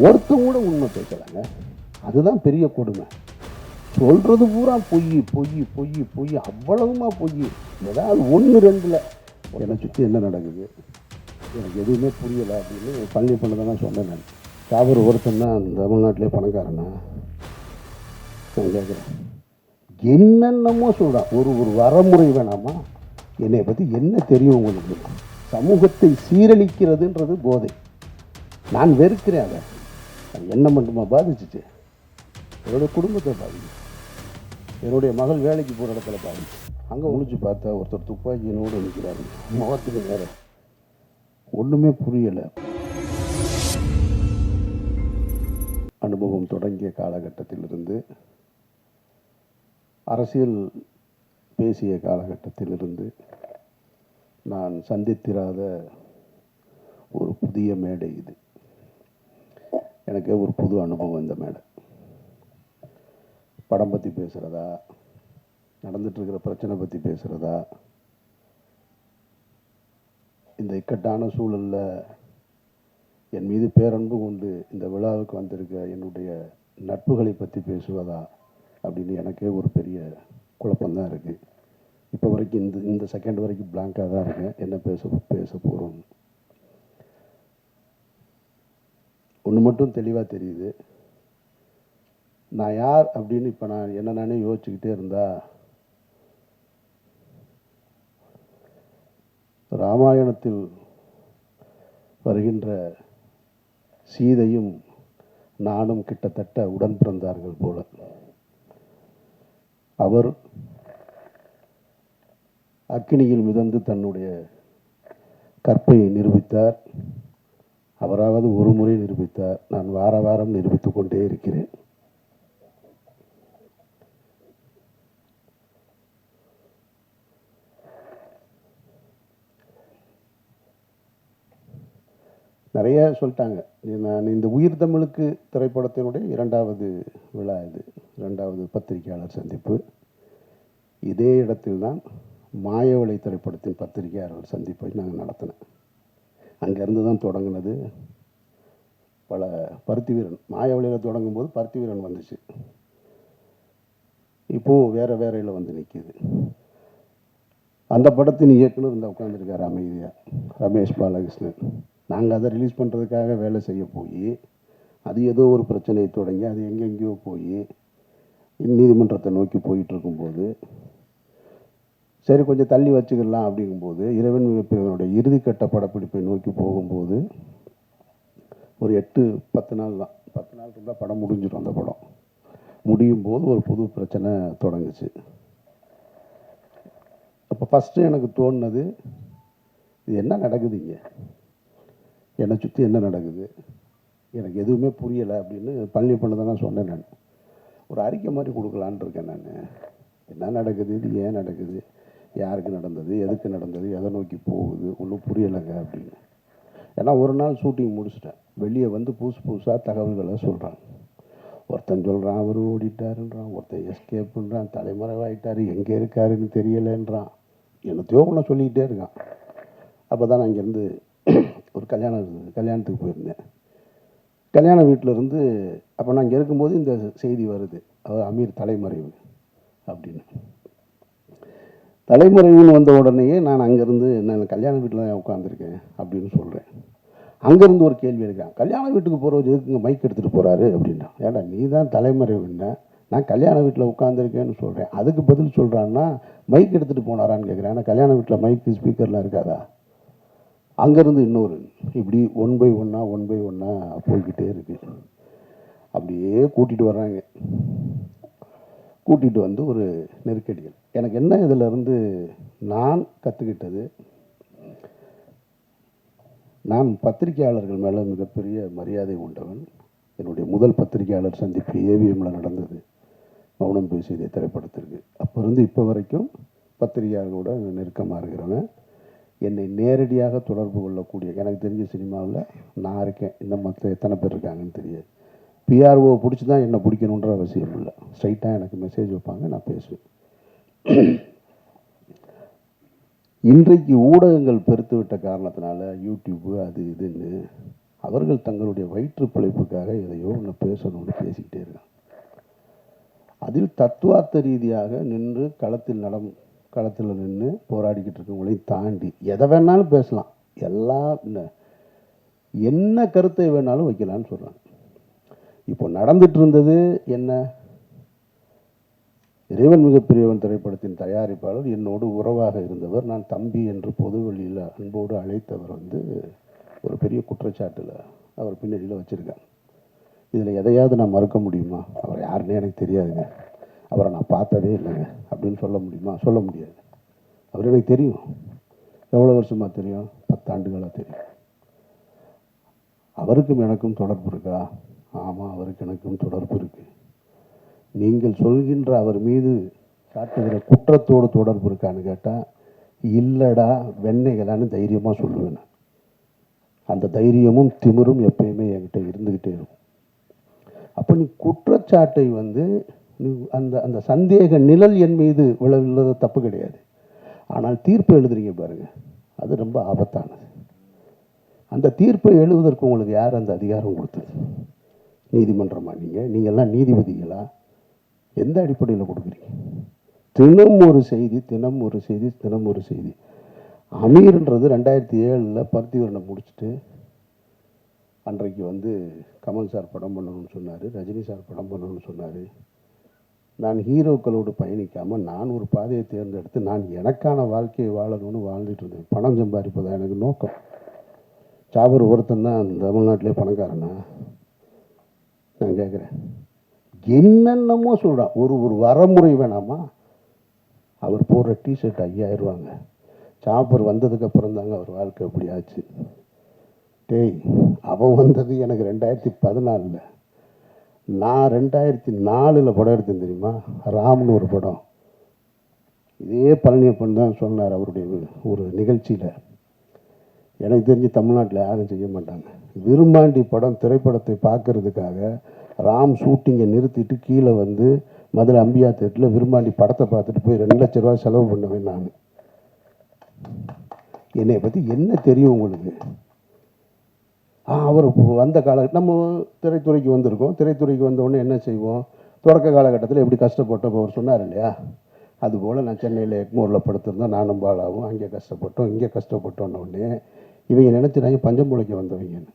ஒருத்தன் கூட உண்மை பேசலாங்க அதுதான் பெரிய கொடுமை. சொல்கிறது பூரா பொய் பொய் பொய் பொய் அவ்வளவுமா பொய். ஏதாவது ஒன்று ரெண்டில். என்னை சுற்றி என்ன நடக்குது? எனக்கு எதுவுமே புரியலை அப்படின்னு பழனி பண்ண தான் சொன்னேன் நான். சாபர் ஒருத்தன் தான் தமிழ்நாட்டிலே பணக்காரனா? நான் கேட்குறேன் என்னென்னமோ சொல்கிறான் ஒரு ஒரு வரமுறை வேணாமா? என்னை பற்றி என்ன தெரியும் உங்களுக்கு? சமூகத்தை சீரழிக்கிறதுன்றது போதை. நான் வெறுக்கிறேன் அதை. என்ன மட்டுமா பாதிச்சிச்சு? என்னுடைய குடும்பத்தை பாதிச்சு என்னுடைய மகள் வேலைக்கு போகிற இடத்துல பாதிச்சு. அங்கே முடிச்சு பார்த்தா ஒருத்தர் துப்பாக்கியினோடு நிற்கிறாரு முகத்துக்கு நேரம். ஒன்றுமே புரியலை. அனுபவம் தொடங்கிய காலகட்டத்திலிருந்து அரசியல் பேசிய காலகட்டத்திலிருந்து நான் சந்தித்திராத ஒரு புதிய மேடை இது. எனக்கு ஒரு புது அனுபவம் இந்த மேடை. படம் பற்றி பேசுகிறதா நடந்துட்டுருக்கிற பிரச்சனை பற்றி பேசுகிறதா இந்த இக்கட்டான சூழலில் என் மீது பேரன்பு கொண்டு இந்த விழாவுக்கு வந்திருக்க என்னுடைய நட்புகளை பற்றி பேசுவதா? அப்படின்னு எனக்கே ஒரு பெரிய குழப்பம்தான் இருக்குது இப்போ வரைக்கும் இந்த இந்த செகண்ட் வரைக்கும் பிளாங்காக தான் இருக்கேன். என்ன பேச பேச போகிறோம் ஒன்று மட்டும் தெளிவாக தெரியுது. நான் யார் அப்படின்னு இப்போ நான் என்ன நானே யோசிச்சுக்கிட்டே இருந்தா ராமாயணத்தில் வருகின்ற சீதையும் நானும் கிட்டத்தட்ட உடன் பிறந்தார்கள் போல. அவர் அக்கினியில் மிதந்து தன்னுடைய கற்பையை நிரூபித்தார். அவராவது ஒரு முறை நிரூபித்தார். நான் வார வாரம் நிரூபித்து கொண்டே இருக்கிறேன். நிறைய சொல்லிட்டாங்க. நான் இந்த உயிர் தமிழுக்கு திரைப்படத்தினுடைய இரண்டாவது விழா இது. இரண்டாவது பத்திரிகையாளர் சந்திப்பு. இதே இடத்தில்தான் மாயவளை திரைப்படத்தின் பத்திரிகையாளர் சந்திப்பை நாங்கள் நடத்தினேன் அங்கேருந்து தான் தொடங்கினது. பல பருத்தி வீரன் மாயவழியில் தொடங்கும் போது பருத்தி வீரன் வந்துச்சு. இப்போது வேறு வேறையில் வந்து நிற்கிது அந்த படத்தின் இயக்குனர் இந்த உட்காந்துருக்கார் அமைதியாக ரமேஷ் பாலகிருஷ்ணன். நாங்கள் அதை ரிலீஸ் பண்ணுறதுக்காக வேலை செய்ய போய் அது ஏதோ ஒரு பிரச்சனையை தொடங்கி அது எங்கெங்கேயோ போய் நீதிமன்றத்தை நோக்கி போயிட்டு இருக்கும்போது சரி கொஞ்சம் தள்ளி வச்சுக்கலாம் அப்படிங்கும்போது இறைவன் மிகப்பிரிவனுடைய இறுதிக்கட்ட படப்பிடிப்பை நோக்கி போகும்போது ஒரு எட்டு பத்து நாள் தான். பத்து நாள் இருந்தால் படம் முடிஞ்சிடும் அந்த படம். முடியும் போது ஒரு புது பிரச்சனை தொடங்குச்சு. அப்போ ஃபஸ்ட்டு எனக்கு தோணுனது இது என்ன நடக்குது இங்கே? என்னை சுற்றி என்ன நடக்குது? எனக்கு எதுவுமே புரியலை அப்படின்னு பழனி பண்ணதை நான் சொன்னேன் நான். ஒரு அறிக்கை மாதிரி கொடுக்கலான்னு இருக்கேன் நான். என்ன நடக்குது? இது ஏன் நடக்குது? யாருக்கு நடந்தது எதுக்கு நடந்தது எதை நோக்கி போகுது ஒன்றும் புரியலைங்க அப்படின்னு. ஏன்னா ஒரு நாள் ஷூட்டிங் முடிச்சிட்டேன். வெளியே வந்து புதுசு புதுசாக தகவல்களை சொல்கிறான் ஒருத்தன் சொல்கிறான் அவர் ஓடிட்டாருன்றான் ஒருத்தன் எஸ்கேப்புன்றான் தலைமறைவாயிட்டார் எங்கே இருக்காருன்னு தெரியலைன்றான். என்னத்தையோ ஒன்று சொல்லிக்கிட்டே இருக்கான். அப்போ தான் நான் இங்கேருந்து ஒரு கல்யாணம் இருந்தது கல்யாணத்துக்கு போயிருந்தேன். கல்யாண வீட்டில் இருந்து அப்போ நான் இங்கே இருக்கும்போது இந்த செய்தி வருது. அவர் அமீர் தலைமறைவு அப்படின்னு. தலைமுறைன்னு வந்த உடனேயே நான் அங்கேருந்து நான் கல்யாண வீட்டில் தான் உட்காந்துருக்கேன் அப்படின்னு சொல்கிறேன் அங்கேருந்து ஒரு கேள்வி இருக்கான் கல்யாண வீட்டுக்கு போகிறவர் எதுக்குங்க மைக் எடுத்துகிட்டு போகிறாரு அப்படின்னா ஏடா நீ தான் தலைமறைவுன்ன நான் கல்யாண வீட்டில் உட்காந்துருக்கேன்னு சொல்கிறேன் அதுக்கு பதில் சொல்கிறான்னா மைக் எடுத்துகிட்டு போனாரான்னு கேட்குறேன் ஏன்னா கல்யாண வீட்டில் மைக்கு ஸ்பீக்கர்லாம் இருக்காதா? அங்கேருந்து இன்னொரு இப்படி ஒன் பை ஒன்றா ஒன் பை ஒன்னாக போய்கிட்டே இருக்குது அப்படியே கூட்டிகிட்டு வர்றாங்க. கூட்டிகிட்டு வந்து ஒரு நெருக்கடிகள். எனக்கு என்ன இதில் இருந்து நான் கற்றுக்கிட்டது நான் பத்திரிகையாளர்கள் மேலே மிகப்பெரிய மரியாதை கொண்டவன் என்னுடைய முதல் பத்திரிகையாளர் சந்திப்பு ஏவிஎம்மில் நடந்தது. மௌனம் பேசியதே திரைப்படத்திற்கு. அப்போ இருந்து இப்போ வரைக்கும் பத்திரிகையாளர்களோட நெருக்கமாக இருக்கிறவன். என்னை நேரடியாக தொடர்பு கொள்ளக்கூடிய எனக்கு தெரிஞ்ச சினிமாவில் நான் இருக்கேன். இன்னும் மற்ற எத்தனை பேர் இருக்காங்கன்னு தெரியாது. பிஆர்ஓ பிடிச்சி தான் என்னை பிடிக்கணுன்ற அவசியம் இல்லை. ஸ்ட்ரைட்டாக எனக்கு மெசேஜ் வைப்பாங்க நான் பேசுவேன். இன்றைக்கு ஊடகங்கள் பெருத்து விட்ட காரணத்தினால யூடியூப்பு அது இதுன்னு அவர்கள் தங்களுடைய வயிற்று பிழைப்புக்காக எதையோ ஒன்று பேசணும்னு பேசிக்கிட்டே இருக்காங்க. அதில் தத்துவார்த்த ரீதியாக நின்று களத்தில் நடம் களத்தில் நின்று போராடிக்கிட்டு இருக்கவங்களையும் தாண்டி எதை வேணாலும் பேசலாம். எல்லாம் என்ன- கருத்தை வேணாலும் வைக்கலான்னு சொல்கிறாங்க இப்போ நடந்துட்டு இருந்தது என்ன? இறைவன் மிகப்பெரியவன் திரைப்படத்தின் தயாரிப்பாளர் என்னோடு உறவாக இருந்தவர் நான் தம்பி என்று பொது வழியில் அன்போடு அழைத்தவர் வந்து ஒரு பெரிய குற்றச்சாட்டில் அவர் பின்னணியில் வச்சுருக்காங்க. இதில் எதையாவது நான் மறுக்க முடியுமா? அவர் யாருன்னே எனக்கு தெரியாதுங்க. அவரை நான் பார்த்ததே இல்லைங்க. அப்படின்னு சொல்ல முடியுமா? சொல்ல முடியாது. அவர் எனக்கு தெரியும். எவ்வளோ வருஷமாக தெரியும்? பத்தாண்டுகளாக தெரியும். அவருக்கும் எனக்கும் தொடர்பு இருக்கா? ஆமாம் அவருக்கு எனக்கும் தொடர்பு இருக்குது நீங்கள் சொல்கின்ற அவர் மீது காட்டுகிற குற்றத்தோடு தொடர்பு இருக்கான்னு கேட்டால் இல்லடா வெண்ணைகளான்னு தைரியமாக சொல்லுவேன் அந்த தைரியமும் திமிரும் எப்பயுமே என்கிட்ட இருந்துக்கிட்டே இருக்கும். அப்போ நீ குற்றச்சாட்டை வந்து நீ அந்த அந்த சந்தேக நிழல் என் மீது விழவில்லாத தப்பு கிடையாது. ஆனால் தீர்ப்பு எழுதுறீங்க பாருங்கள் அது ரொம்ப ஆபத்தானது. அந்த தீர்ப்பை எழுதுவதற்கு உங்களுக்கு யார் அந்த அதிகாரம் கொடுத்தது? நீதிமன்றமா நீங்கள் நீங்கள்லாம் நீதிபதிகளா? எந்த அடிப்படையில் கொடுக்குறீங்க? தினம் ஒரு செய்தி தினம் ஒரு செய்தி தினம் ஒரு செய்தி. அமீர்ன்றது ரெண்டாயிரத்தி ஏழில் பருத்திவரனை முடிச்சுட்டு அன்றைக்கு வந்து கமல் சார் படம் பண்ணணும்னு சொன்னார் ரஜினி சார் படம் பண்ணணும்னு சொன்னார். நான் ஹீரோக்களோடு பயணிக்காமல் நான் ஒரு பாதையை தேர்ந்தெடுத்து நான் எனக்கான வாழ்க்கையை வாழணும்னு வாழ்ந்துட்டு இருந்தேன். பணம் சம்பாதிப்பதான் எனக்கு நோக்கம். சாபர் ஒருத்தன் தான் தமிழ்நாட்டிலே பணக்காரனா? நான் கேட்குறேன். என்னென்னமோ சொல்கிறான் ஒரு ஒரு வரமுறை வேணாமா? அவர் போடுற டிஷர்ட் ஐயாயிரவாங்க. சாப்பர் வந்ததுக்கப்புறம் தாங்க அவர் வாழ்க்கை அப்படி ஆச்சு. டேய் அவன் வந்தது எனக்கு ரெண்டாயிரத்தி பதினாலில். நான் ரெண்டாயிரத்தி நாலில் படம் எடுத்தேன் தெரியுமா? ராம்னு ஒரு படம். இதே பழனியப்பன் தான் சொன்னார் அவருடைய ஒரு நிகழ்ச்சியில். எனக்கு தெரிஞ்சு தமிழ்நாட்டில் யாரும் செய்ய மாட்டாங்க. விரும்பாண்டி படம் திரைப்படத்தை பார்க்கறதுக்காக ராம் ஷூட்டிங்கை நிறுத்திட்டு கீழே வந்து மதுரை அம்பியா தேட்டில் விரும்பாண்டி படத்தை பார்த்துட்டு போய் ரெண்டு லட்ச ரூபா செலவு பண்ணுவேன் நான். என்னை பற்றி என்ன தெரியும் உங்களுக்கு? அவர் வந்த கால நம்ம திரைத்துறைக்கு வந்திருக்கோம். திரைத்துறைக்கு வந்த என்ன செய்வோம்? தொடக்க காலகட்டத்தில் எப்படி கஷ்டப்பட்டோம் அவர் சொன்னார் இல்லையா? அதுபோல் நான் சென்னையில் எக்மோரில் படுத்திருந்தேன். நானும் பாலாவும் அங்கே கஷ்டப்பட்டோம். இங்கே கஷ்டப்பட்டோன்ன உடனே இவங்க நினச்சினாங்க பஞ்சம் பிழைக்க வந்தவங்கன்னு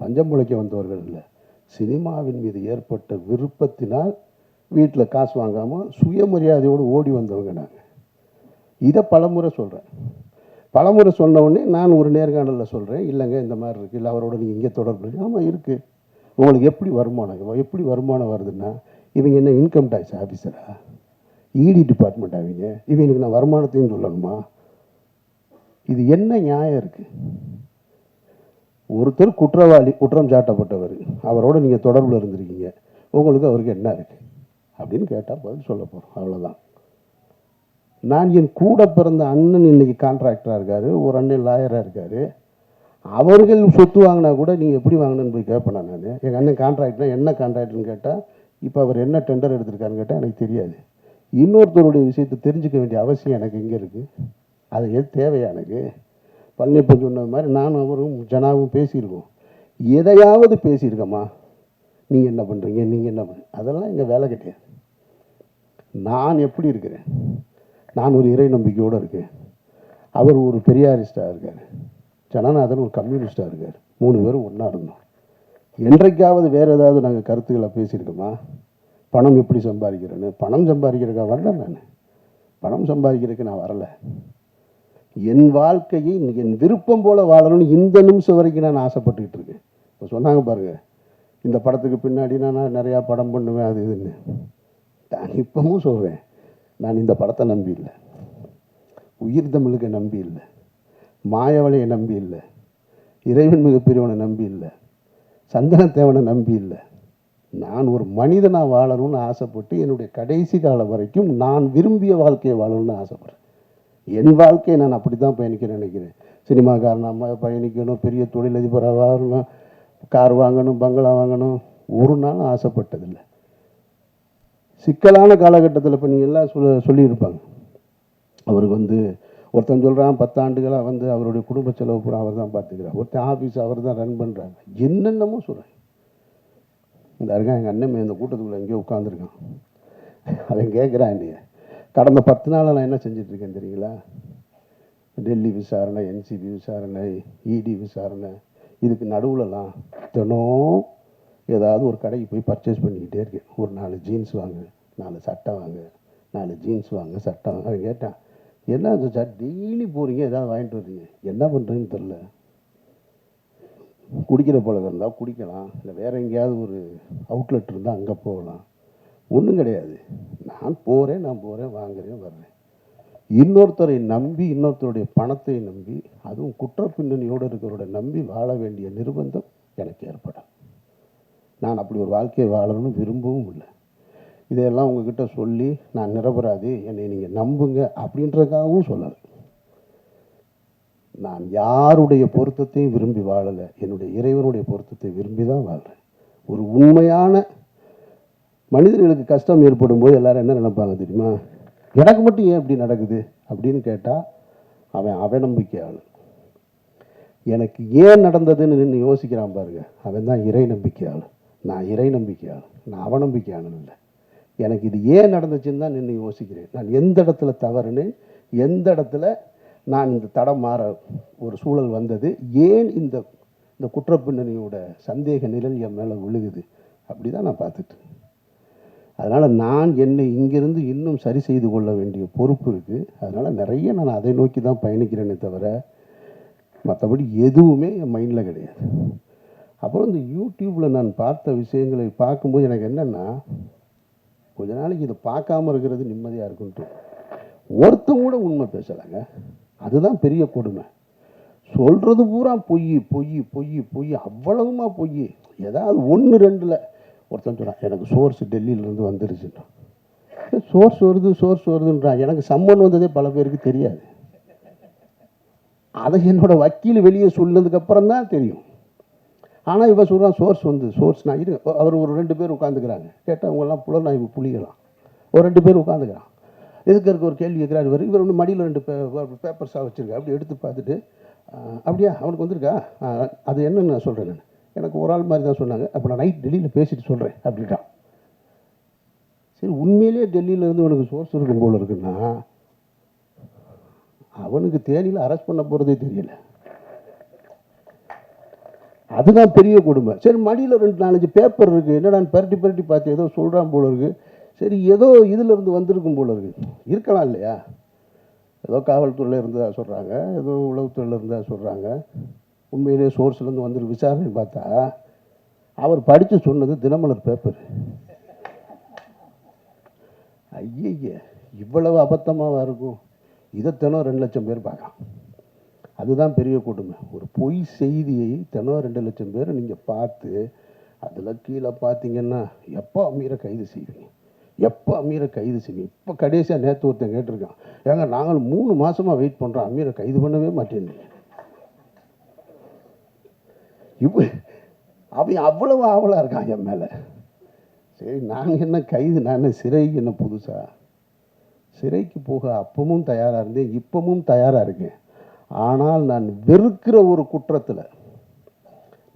பஞ்சம் பிழைக்க வந்தவர்கள் இல்லை. சினிமாவின் மீது ஏற்பட்ட விருப்பத்தினால் வீட்டில் காசு வாங்காமல் சுயமரியாதையோடு ஓடி வந்தவங்க நாங்கள் இதை பலமுறை சொல்கிறேன் பலமுறை சொன்ன நான் ஒரு நேர்காணலில் சொல்கிறேன் இல்லைங்க இந்த மாதிரி இருக்குது இல்லை அவரோட நீங்கள் இங்கே தொடர்பு ஆமாம் இருக்குது உங்களுக்கு எப்படி வருமானம் எப்படி வருமானம் வருதுன்னா இவங்க என்ன இன்கம் டேக்ஸ் ஆஃபீஸரா இடி டிபார்ட்மெண்ட் ஆவீங்க இவங்களுக்கு நான் வருமானத்தையும் சொல்லணுமா? இது என்ன நியாயம் இருக்குது ஒருத்தர் குற்றவாளி குற்றம் சாட்டப்பட்டவர். அவரோட நீங்கள் தொடர்பில் இருந்திருக்கீங்க. உங்களுக்கு அவருக்கு என்ன இருக்குது அப்படின்னு கேட்டால் பதில் சொல்ல போகிறோம் அவ்வளோதான் நான் என் கூட பிறந்த அண்ணன் இன்னைக்கு கான்ட்ராக்டராக இருக்கார். ஒரு அண்ணன் லாயராக இருக்கார். அவர்கள் சொத்து வாங்கினா கூட நீங்கள் எப்படி வாங்கினேன்னு போய் கேட்பேன் நான்? எங்கள் அண்ணன் கான்ட்ராக்ட்னா என்ன கான்ட்ராக்ட்னு கேட்டால் இப்போ அவர் என்ன டெண்டர் எடுத்திருக்காருன்னு கேட்டால் எனக்கு தெரியாது. இன்னொருத்தருடைய விஷயத்தை தெரிஞ்சுக்க வேண்டிய அவசியம் எனக்கு இங்கே இருக்குது அது எது தேவையா எனக்கு? பழனியப்பன் சொன்னது மாதிரி நானும் அவரும் ஜனாவும் பேசியிருக்கோம். எதையாவது பேசியிருக்கம்மா. நீங்கள் என்ன பண்ணுறீங்க நீங்கள் என்ன பண்ண அதெல்லாம் எங்கள் வேலை கிடையாது. நான் எப்படி இருக்கிறேன்? நான் ஒரு இறை நம்பிக்கையோடு இருக்கேன். அவர் ஒரு பெரியாரிஸ்டாக இருக்கார். ஜனநாதன் ஒரு கம்யூனிஸ்டாக இருக்கார். மூணு பேரும் ஒன்றா இருந்தோம். என்றைக்காவது வேறு ஏதாவது நாங்கள் கருத்துக்களை பேசியிருக்கோமா? பணம் எப்படி சம்பாதிக்கிறேன்னு? பணம் சம்பாதிக்கிறக்கா வரல நான். பணம் சம்பாதிக்கிறதுக்கு நான் வரலை. என் வாழ்க்கையை என் விருப்பம் போல வாழணும்னு இந்த நிமிஷம் வரைக்கும் நான் ஆசைப்பட்டுக்கிட்டு இருக்கேன். இப்போ சொன்னாங்க பாருங்க இந்த படத்துக்கு பின்னாடி நான் நிறையா படம் பண்ணுவேன் அது இதுன்னு. நான் இப்பவும் சொல்கிறேன் நான் இந்த படத்தை நம்பி இல்லை. உயிர் தமிழுக்கு நம்பி இல்லை. மாயவளையை நம்பி இல்லை. இறைவன் மிகப்பெரியவனை நம்பி இல்லை. சந்தனத்தேவனை நம்பி இல்லை. நான் ஒரு மனிதனாக வாழணும்னு ஆசைப்பட்டு என்னுடைய கடைசி காலம் வரைக்கும் நான் விரும்பிய வாழ்க்கையை வாழணும்னு ஆசைப்பட்றேன். என் வாழ்க்கையை நான் அப்படி தான் பயணிக்க நினைக்கிறேன் சினிமாக்காரனாக பயணிக்கணும் பெரிய தொழிலதிபராக வாழணும் கார் வாங்கணும் பங்களா வாங்கணும். ஒரு நாள் ஆசைப்பட்டதில்லை. சிக்கலான காலகட்டத்தில் இப்போ நீங்கள் எல்லாம் சொல்ல சொல்லியிருப்பாங்க. அவருக்கு வந்து ஒருத்தன் சொல்கிறான் பத்தாண்டுகளாக வந்து அவருடைய குடும்ப செலவு பூரா அவர் தான் பார்த்துக்கிறார். ஒருத்தன் ஆஃபீஸ் அவர் தான் ரன் பண்ணுறாங்க என்னென்னமோ சொல்கிறேன் இந்த இருக்கான் எங்கள் அண்ணன் இந்த கூட்டத்துக்குள்ளே எங்கேயோ உட்காந்துருக்கான் அவன் கேட்குறான் என்னைய. கடந்த பத்து நாளாக நான் என்ன செஞ்சிட்ருக்கேன் தெரியுங்களா? டெல்லி விசாரணை என்சிபி விசாரணை இடி விசாரணை இதுக்கு நடுவில்லாம் தினம் ஏதாவது ஒரு கடைக்கு போய் பர்ச்சேஸ் பண்ணிக்கிட்டே இருக்கேன். ஒரு நாலு ஜீன்ஸ் வாங்க நாலு சட்டை வாங்க நாலு ஜீன்ஸ் வாங்க சட்டை வாங்க. அவன் கேட்டான் என்ன அது சார் டெய்லி போகிறீங்க ஏதாவது வாங்கிட்டு வர்றீங்க. என்ன பண்ணுறதுன்னு தெரில. குடிக்கிற பழக்கம் இருந்தால் குடிக்கலாம் இல்லை வேறு எங்கேயாவது ஒரு அவுட்லெட் இருந்தால் அங்கே போகலாம். ஒன்றும் கிடையாது. நான் போகிறேன் நான் போகிறேன் வாங்குறேன் வர்றேன். இன்னொருத்தரை நம்பி இன்னொருத்தருடைய பணத்தை நம்பி அதுவும் குற்ற பின்னணியோடு இருக்கிறவரோட நம்பி வாழ வேண்டிய நிர்பந்தம் எனக்கு ஏற்படும். நான் அப்படி ஒரு வாழ்க்கையை வாழணும்னு விரும்பவும் இல்லை. இதையெல்லாம் உங்ககிட்ட சொல்லி நான் நிரபராதே என்னை நீங்கள் நம்புங்க அப்படின்றதுக்காகவும் சொல்லலை. நான் யாருடைய பொருத்தத்தையும் விரும்பி வாழலை. என்னுடைய இறைவனுடைய பொருத்தத்தை விரும்பி தான் வாழ்கிறேன் ஒரு உண்மையான மனிதர்களுக்கு கஷ்டம் ஏற்படும் போது எல்லாரும் என்ன நினைப்பாங்க தெரியுமா? எனக்கு மட்டும் ஏன் இப்படி நடக்குது? அப்படின்னு கேட்டால் அவன் அவநம்பிக்கையாளன். எனக்கு ஏன் நடந்ததுன்னு நின்று யோசிக்கிறான் பாருங்க. அவன் தான் இறை நம்பிக்கையாளன். நான் இறை நம்பிக்கையாளன். நான் அவநம்பிக்கையாளன் இல்லை எனக்கு இது ஏன் நடந்துச்சுன்னு தான் நின்று யோசிக்கிறேன். நான் எந்த இடத்துல தவறுன்னு எந்த இடத்துல நான் இந்த தடம் மாற ஒரு சூழல் வந்தது ஏன் இந்த இந்த குற்றப்பின்னணியோட சந்தேக நிழல் என் மேலே விழுகுது? அப்படி தான் நான் பார்த்துட்டு அதனால் நான் என்னை இங்கிருந்து இன்னும் சரி செய்து கொள்ள வேண்டிய பொறுப்பு இருக்குது அதனால் நிறைய நான் அதை நோக்கி தான் பயணிக்கிறேனே தவிர மற்றபடி எதுவுமே என் மைண்டில் கிடையாது. அப்புறம் இந்த யூடியூப்பில் நான் பார்த்த விஷயங்களை பார்க்கும்போது எனக்கு என்னென்னா கொஞ்ச நாளைக்கு இதை பார்க்காம இருக்கிறது நிம்மதியாக இருக்குன்ட்டு ஒருத்தம் கூட உண்மை பேசலைங்க. அதுதான் பெரிய கொடுமை. சொல்கிறது பூரா பொய் பொய் பொய் பொய் அவ்வளவுமா பொய். ஏதாவது ஒன்று ரெண்டில் ஒருத்தன் சொன்னான் எனக்கு சோர்ஸ் டெல்லியிலேருந்து வந்துருச்சுன்றான் சோர்ஸ் வருது சோர்ஸ் வருதுன்றான் எனக்கு சம்மன் வந்ததே பல பேருக்கு தெரியாது. அதை என்னோட வக்கீல் வெளியே சொன்னதுக்கப்புறம் தான் தெரியும். ஆனால் இவன் சொல்கிறான் சோர்ஸ் வந்து சோர்ஸ் நான் இரு அவர் ஒரு ரெண்டு பேர் உட்காந்துக்கிறாங்க கேட்டால் அவங்கெல்லாம் புலனாய்வு புளிகலாம் ஒரு ரெண்டு பேர் உட்காந்துக்கிறான் எதுக்கு இருக்க ஒரு கேள்வி கேட்குறாரு இவர். இவர் ஒன்று மடியில் ரெண்டு பேப்பர்ஸாக வச்சுருக்கா அப்படி எடுத்து பார்த்துட்டு அப்படியா? அவனுக்கு வந்திருக்கா? அது என்னன்னு நான் சொல்கிறேன் நான். எனக்கு ஒரு ஆள் மாதிரி தான் சொன்னாங்க. அப்போ நான் நைட் டெல்லியில் பேசிட்டு சொல்கிறேன் அப்படின்ட்டான். சரி உண்மையிலேயே டெல்லியிலேருந்து உனக்கு சோர்ஸ் இருக்கும் போல இருக்குன்னா அவனுக்கு தேனியில் அரெஸ்ட் பண்ண போகிறதே தெரியல. அதுதான் பெரிய கொடுமை. சரி மடியில் ரெண்டு நாலஞ்சு பேப்பர் இருக்குது என்னடா பரட்டி பரட்டி பார்த்து ஏதோ சொல்கிறான் போல் இருக்குது சரி ஏதோ இதிலிருந்து வந்திருக்கும் போல் இருக்குது இருக்கலாம் இல்லையா? ஏதோ காவல்துறையில் இருந்ததாக சொல்கிறாங்க ஏதோ உளவுத்துறையில் இருந்ததாக சொல்கிறாங்க உண்மையிலேயே சோர்ஸ்லேருந்து வந்து விசாரணை பார்த்தா அவர் படித்து சொன்னது தினமலர் பேப்பர் ஐயய்ய இவ்வளவு அபத்தமாக இருக்கும்? இதை தினம் ரெண்டு லட்சம் பேர் பார்க்கலாம். அதுதான் பெரிய கொடுமை. ஒரு பொய் செய்தியை தினம் ரெண்டு லட்சம் பேர் நீங்கள் பார்த்து அதில் கீழே பார்த்தீங்கன்னா எப்போ அமீரை கைது செய்வீங்க? எப்போ அமீரை கைது செய்வீங்க? இப்போ கடைசியாக நேற்று ஒருத்தன் கேட்டிருக்கான். ஏங்க நாங்கள் மூணு மாசமாக வெயிட் பண்ணுறோம் அமீரை கைது பண்ணவே மாட்டேன்னு. இவ் அவன் அவ்வளவு ஆவலாக இருக்கான் என் மேலே. சரி நாங்கள் என்ன கைது நான் சிறைக்கு என்ன புதுசாக சிறைக்கு போக அப்பவும் தயாராக இருந்தேன் இப்பவும் தயாராக இருக்கேன். ஆனால் நான் வெறுக்கிற ஒரு குற்றத்தில்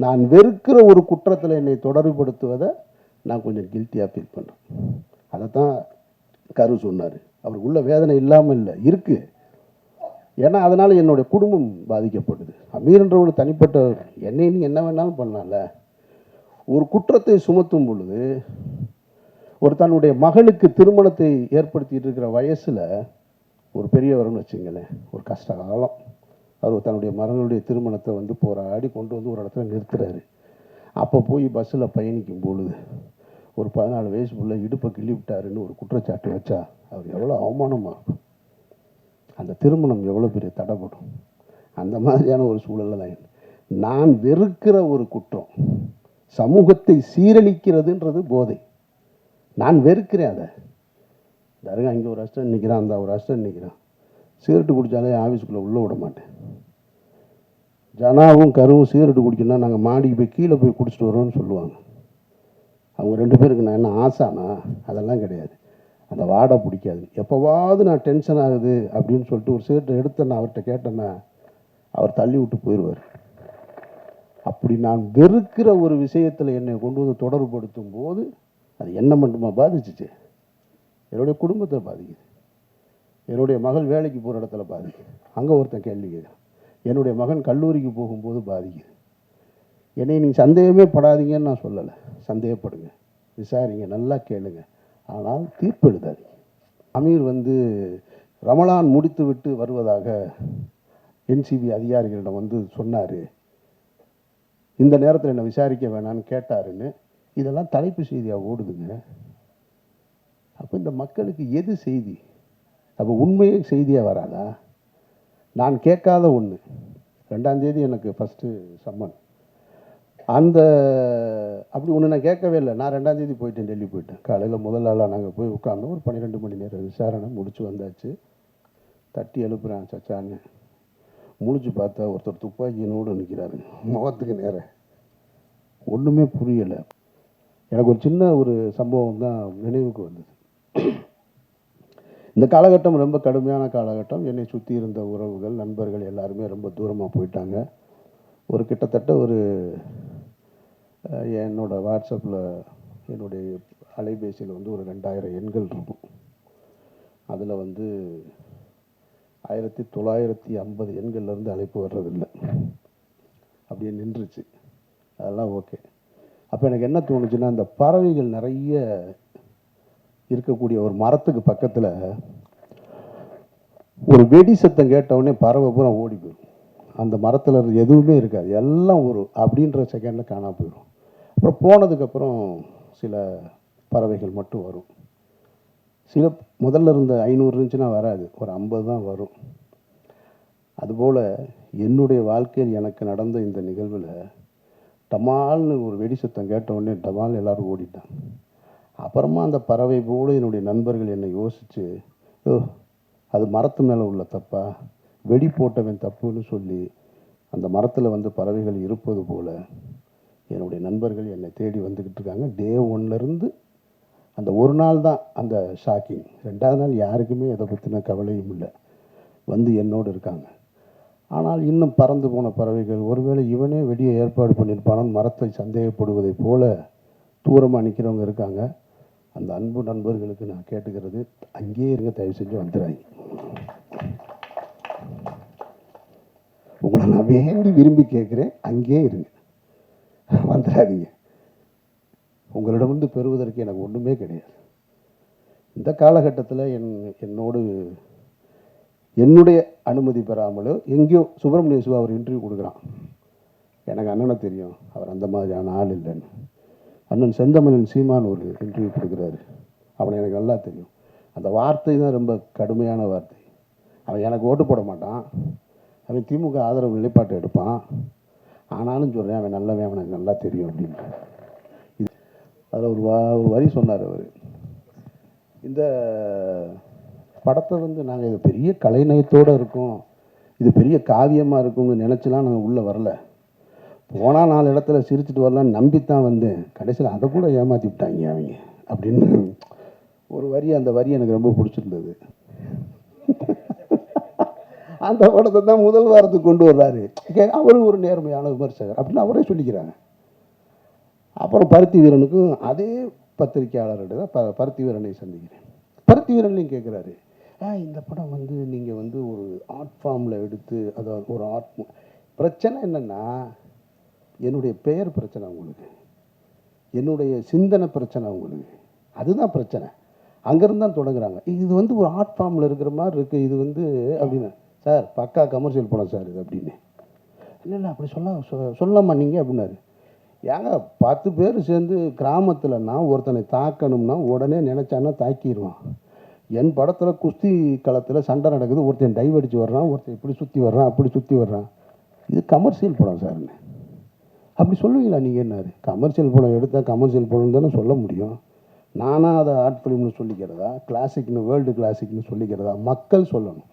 நான் வெறுக்கிற ஒரு குற்றத்தில் என்னை தொடர்புபடுத்துவதை நான் கொஞ்சம் கில்ட்டியாக ஃபீல் பண்ணுறேன் அதை தான் கரு சொன்னார். அவருக்குள்ள வேதனை இல்லாமல் இல்லை இருக்குது ஏன்னா அதனால் என்னுடைய குடும்பம் பாதிக்கப்படுது அமீர்ன்றவங்க தனிப்பட்ட என்னை நீ என்ன வேணாலும் பண்ணலாம்ல. ஒரு குற்றத்தை சுமத்தும் பொழுது ஒரு தன்னுடைய மகளுக்கு திருமணத்தை ஏற்படுத்திட்டு இருக்கிற வயசில் ஒரு பெரியவர்னு வச்சுங்களேன் ஒரு கஷ்ட காலம். அவர் தன்னுடைய மகனுடைய திருமணத்தை வந்து போராடி கொண்டு வந்து ஒரு இடத்துல நிறுத்துறாரு. அப்போ போய் பஸ்ஸில் பயணிக்கும் பொழுது ஒரு பதினாலு வயசு இடுப்பை கிள்ளி விட்டாருன்னு ஒரு குற்றச்சாட்டு வச்சா அவர் எவ்வளோ அவமானமாக இருக்கும் அந்த திருமணம் எவ்வளோ பெரிய தடைப்படும்? அந்த மாதிரியான ஒரு சூழலில் தான் நான் வெறுக்கிற ஒரு குற்றம் சமூகத்தை சீரழிக்கிறதுன்றது போதை. நான் வெறுக்கிறேன் அதை. தருங்க இங்கே ஒரு அஸ்டன் நிற்கிறான் அந்த ஒரு அஸ்டன் நிற்கிறான் சிகரெட்டு குடித்தாலே ஆஃபீஸுக்குள்ளே உள்ளே விட மாட்டேன். ஜனாவும் கருவும் சிகரெட்டு குடிக்கணும்னா நாங்கள் மாடிக்கு போய் கீழே போய் குடிச்சிட்டு வரோம்னு சொல்லுவாங்க. அவங்க ரெண்டு பேருக்கு நான் என்ன ஆசானா? அதெல்லாம் கிடையாது. அந்த வாடை பிடிக்காது. எப்போவாவது நான் டென்ஷன் ஆகுது அப்படின்னு சொல்லிட்டு ஒரு சிகரெட் எடுத்து நான் அவர்கிட்ட கேட்டேன்னா அவர் தள்ளி விட்டு போயிடுவார். அப்படி நான் வெறுக்கிற ஒரு விஷயத்தில் என்னை கொண்டு வந்து தொடர்புபடுத்தும் போது அது என்ன மட்டுமா பாதிச்சுச்சு? என்னுடைய குடும்பத்தை பாதிக்குது. என்னுடைய மகள் வேலைக்கு போகிற இடத்துல பாதிக்குது. அங்கே ஒருத்தன் கேள்வி கேட்குறான். என்னுடைய மகன் கல்லூரிக்கு போகும்போது பாதிக்குது. என்னை நீங்கள் சந்தேகமே படாதீங்கன்னு நான் சொல்லலை. சந்தேகப்படுங்க. விசாரிங்க. நல்லா கேளுங்கள் ஆனால் தீர்ப்பு எழுதாதீங்க அமீர் வந்து ரமலான் முடித்துவிட்டு வருவதாக என்சிபி அதிகாரிகளிடம் வந்து சொன்னார். இந்த நேரத்தில் என்னை விசாரிக்க வேணான்னு கேட்டாருன்னு. இதெல்லாம் தலைப்பு செய்தியாக ஓடுதுங்க. அப்போ இந்த மக்களுக்கு எது செய்தி? அப்போ உண்மையே செய்தியாக வராதா? நான் கேட்காத ஒன்று ரெண்டாம் தேதி எனக்கு ஃபஸ்ட்டு சம்மன். அந்த அப்படி ஒன்று நான் கேட்கவே இல்லை. நான் ரெண்டாம் தேதி போயிட்டேன் டெல்லி போயிட்டேன். காலையில் முதல் நாளாக நாங்கள் போய் உட்காந்தோம் ஒரு பன்னிரெண்டு மணி நேரம் விசாரணை முடிச்சு வந்தாச்சு. தட்டி எழுப்புறான் சச்சான்னு. முழிச்சு பார்த்தா ஒருத்தர் துப்பாக்கியினோடு நிற்கிறாரு முகத்துக்கு நேரம் ஒன்றுமே புரியலை. எனக்கு ஒரு சின்ன ஒரு சம்பவம் தான் நினைவுக்கு வந்தது. இந்த காலகட்டம் ரொம்ப கடுமையான காலகட்டம். என்னை சுற்றி இருந்த உறவுகள் நண்பர்கள் எல்லாருமே ரொம்ப தூரமாக போயிட்டாங்க. ஒரு கிட்டத்தட்ட ஒரு என்னோட வாட்ஸ்அப்பில் என்னுடைய அலைபேசியில் வந்து ஒரு ரெண்டாயிரம் எண்கள் இருக்கும். அதில் வந்து ஆயிரத்தி தொள்ளாயிரத்தி ஐம்பது எண்கள்லேருந்து அழைப்பு வர்றதில்லை. அப்படியே நின்றுச்சு. அதெல்லாம் ஓகே. அப்போ எனக்கு என்ன தோணுச்சுன்னா இந்த பறவைகள் நிறைய இருக்கக்கூடிய ஒரு மரத்துக்கு பக்கத்தில் ஒரு வெடி சத்தம் கேட்டவுடனே பறவை பூரா ஓடி போயிடும். அந்த மரத்தில் எதுவுமே இருக்காது. எல்லாம் ஒரு அப்படின்ற செகண்டில் காணாம போயிடும். அப்புறம் போனதுக்கப்புறம் சில பறவைகள் மட்டும் வரும். சில முதல்ல இருந்த ஐநூறு இருந்துச்சுன்னா வராது. ஒரு ஐம்பது தான் வரும். அதுபோல் என்னுடைய வாழ்க்கையில் எனக்கு நடந்த இந்த நிகழ்வில் டமால்னு ஒரு வெடி சத்தம் கேட்ட உடனே டமால் எல்லோரும் ஓடிட்டாங்க. அப்புறமா அந்த பறவை போல என்னுடைய நண்பர்கள் என்னை யோசித்து ஓ அது மரத்து மேலே உள்ள தப்பா? வெடி போட்டவன் தப்புன்னு சொல்லி அந்த மரத்தில் வந்து பறவைகள் இருப்பது போல் என்னுடைய நண்பர்கள் என்னை தேடி வந்துக்கிட்டு இருக்காங்க. டே ஒன்லேருந்து அந்த ஒரு நாள் தான் அந்த ஷாக்கிங் ரெண்டாவது நாள் யாருக்குமே இதை பற்றின கவலையும் இல்லை. வந்து என்னோடு இருக்காங்க. ஆனால் இன்னும் பறந்து போன பறவைகள் ஒருவேளை இவனே வெடியை ஏற்பாடு பண்ணியிருப்பானு மரத்தை சந்தேகப்படுவதைப் போல தூரமாக நிற்கிறவங்க இருக்காங்க. அந்த அன்பு நண்பர்களுக்கு நான் கேட்டுக்கிறது அங்கேயே இருங்க தயவு செஞ்சு வந்துடுறாங்க உங்களை நான் வேண்டி விரும்பி கேட்குறேன். அங்கேயே இருங்க. வந்துடாதீங்க உங்களிடமிருந்து பெறுவதற்கு எனக்கு ஒன்றுமே கிடையாது. இந்த காலகட்டத்தில் என் என்னோடு என்னுடைய அனுமதி பெறாமலோ எங்கேயோ சுப்பிரமணிய சிவா அவர் இன்டர்வியூ கொடுக்குறான். எனக்கு அண்ணனை தெரியும். அவர் அந்த மாதிரியான ஆள் இல்லைன்னு. அண்ணன் செந்தமலன் சீமான் ஒரு இன்டர்வியூ கொடுக்குறாரு. அவனை எனக்கு நல்லா தெரியும். அந்த வார்த்தை தான் ரொம்ப கடுமையான வார்த்தை. அவன் எனக்கு ஓட்டு போட மாட்டான். அவன் திமுக ஆதரவு நிலைப்பாட்டை எடுப்பான். ஆனாலும் சொல்கிறேன் அவன் நல்லவன் அவனுக்கு நல்லா தெரியும் அப்படின்ட்டு இது அதில் ஒரு வா ஒரு வரி சொன்னார் அவர். இந்த படத்தை வந்து நாங்கள் இது பெரிய கலைநயத்தோடு இருக்கோம். இது பெரிய காவியமாக இருக்கும்னு நினச்சிலாம் நாங்கள் உள்ளே வரல. போனால் நாலு இடத்துல சிரிச்சிட்டு வரலான்னு நம்பித்தான் வந்தேன். கடைசியில் அதை கூட ஏமாற்றி விட்டாங்க அவங்க அப்படின்னு ஒரு வரி அந்த வரி எனக்கு ரொம்ப பிடிச்சிருந்தது. அந்த படத்தை தான் முதல் வாரத்துக்கு கொண்டு வர்றாரு. அவரும் ஒரு நேர்மையான விமர்சகர் அப்படின்னு அவரே சொல்லிக்கிறாங்க. அப்புறம் பருத்தி வீரனுக்கும் அதே பத்திரிக்கையாளர்கிட்ட தான் ப பருத்தி வீரனை சந்திக்கிறேன். பருத்தி வீரன்லையும் கேட்குறாரு ஆ இந்த படம் வந்து நீங்கள் வந்து ஒரு ஆர்ட் ஃபார்மில் எடுத்து அதாவது ஒரு ஆர்ட் பிரச்சனை என்னென்னா என்னுடைய பெயர் பிரச்சனை உங்களுக்கு. என்னுடைய சிந்தனை பிரச்சனை உங்களுக்கு. அதுதான் பிரச்சனை. அங்கேருந்து தான் தொடங்குறாங்க. இது வந்து ஒரு ஆர்ட் ஃபார்மில் இருக்கிற மாதிரி இருக்குது இது வந்து அப்படின்னு சார் பக்கா கமர்ஷியல் படம் சார் இது அப்படின்னு. இல்லை இல்லை அப்படி சொல்ல சொல்லாமா நீங்கள் அப்படின்னாரு. ஏங்க பத்து பேர் சேர்ந்து கிராமத்தில்னா ஒருத்தனை தாக்கணும்னா உடனே நினச்சான்னா தாக்கிடுவான் என் படத்தில் குஸ்தி களத்தில் சண்டை நடக்குது ஒருத்தன் டைவ் அடித்து வர்றான் ஒருத்தன் இப்படி சுற்றி வர்றான் அப்படி சுற்றி வர்றான். இது கமர்ஷியல் படம் சார்னு அப்படி சொல்லுவீங்களா நீங்கள் என்னாரு கமர்ஷியல் படம் எடுத்தால் கமர்ஷியல் படம் தானே சொல்ல முடியும். நானாக அதை ஆர்ட் ஃபிலிம்னு சொல்லிக்கிறதா? கிளாசிக்னு வேர்ல்டு கிளாசிக்னு சொல்லிக்கிறதா? மக்கள் சொல்லணும்.